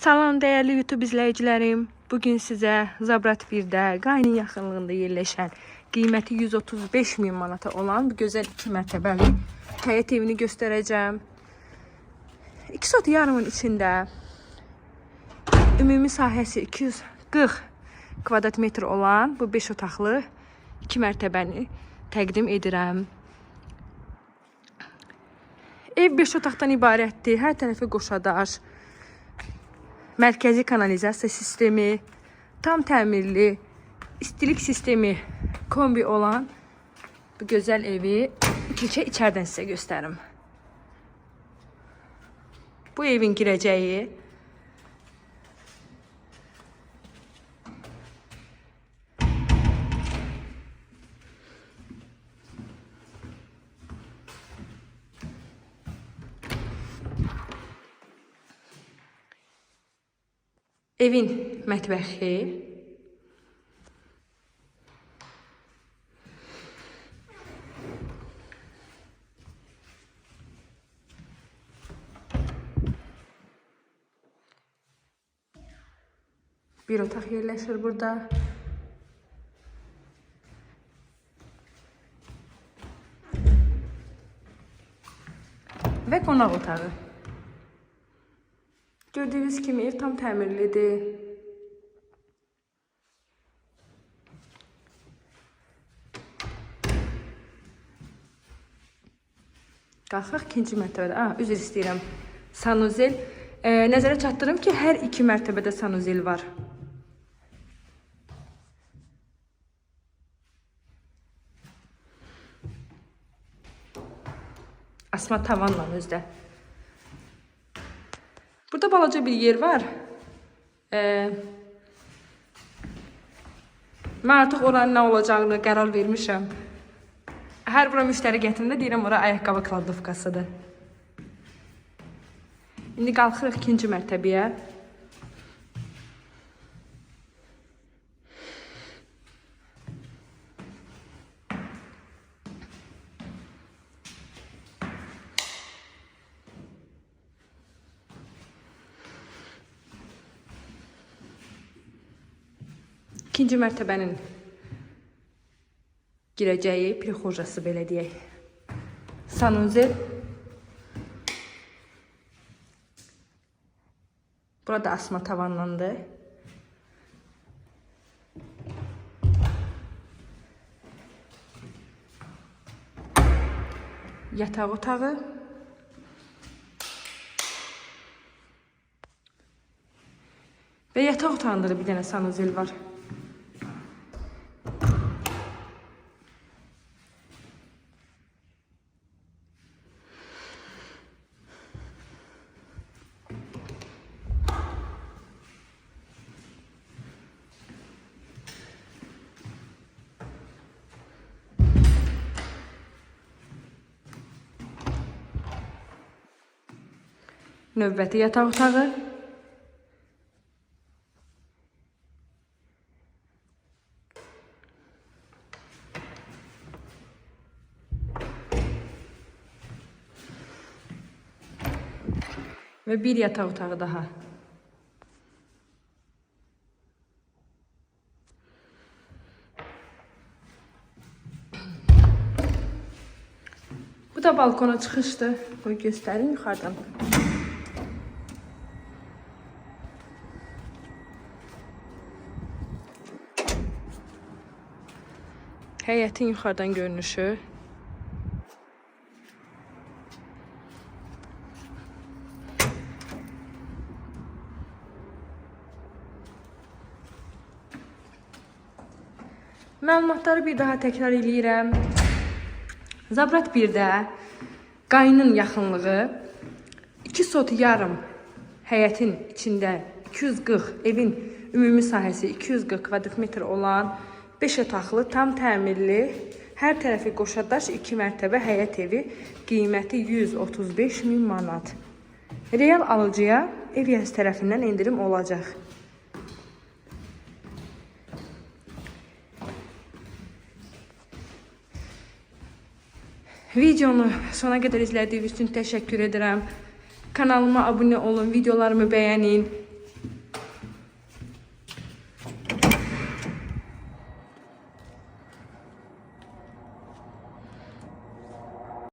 Salam dəyərli YouTube izləyicilərim. Bu gün sizə Zabrat 1-də Qayının yaxınlığında yerləşən qiyməti 135 min manata olan bu gözəl 2 mərtəbəli həyət evini göstərəcəm. 2 sot yarımın içində ümumi sahəsi 240 kvadrat metr olan bu 5 otaqlı 2 mərtəbəni təqdim edirəm. Ev 5 otaqdan ibarətdir. Hər tərəfi qoşadaş. Mərkəzi kanalizasiya sistemi, tam təmirli, istilik sistemi kombi olan bu gözəl evi ilkə içərdən sizə göstərim. Bu evin girəcəyi evin mətbəxi bir otaq yerləşir burada. Və qonaq otağı. Gördüğünüz kimi ev tam təmirlidir. Qalxaq ikinci mərtəbədə. Ah, üzr istəyirəm. Sanuzel. E, nəzərə çatdırım ki, hər iki mərtəbədə sanuzel var. Asma tavanla özdə. Burada balaca bir yer var. Ee, mən artıq oranın nə olacağını qərar vermişəm. Hər bura müştəri gətirəndə deyirəm ora ayaqqabı kladovkasıdır. İndi qalxırıq ikinci mərtəbəyə. İkinci mərtəbənin girəcəyi prixojası belə deyək. Sanuzel. Burada asma tavanlandı. Yataq otağı. Və yataq otağında da bir dənə sanuzel var. Növbəti yataq otağı. Və bir yataq otağı daha. Bu da balkona çıxışdır. Qoy göstərim yuxarıdan. Həyətin yuxarıdan görünüşü. Məlumatları bir daha təkrar eləyirəm. Zabrat 1-də qayının yaxınlığı 2 sot yarım həyətin içində 240 evin ümumi sahəsi 240 kvadrat metr olan 5 otaqlı, tam təmirli, hər tərəfi qoşadaş 2 mərtəbə həyət evi qiyməti 135 min manat. Real alıcıya ev yazı tərəfindən endirim olacaq. Videonu sona qədər izlədiyiniz üçün təşəkkür edirəm. Kanalıma abunə olun, videolarımı bəyənin.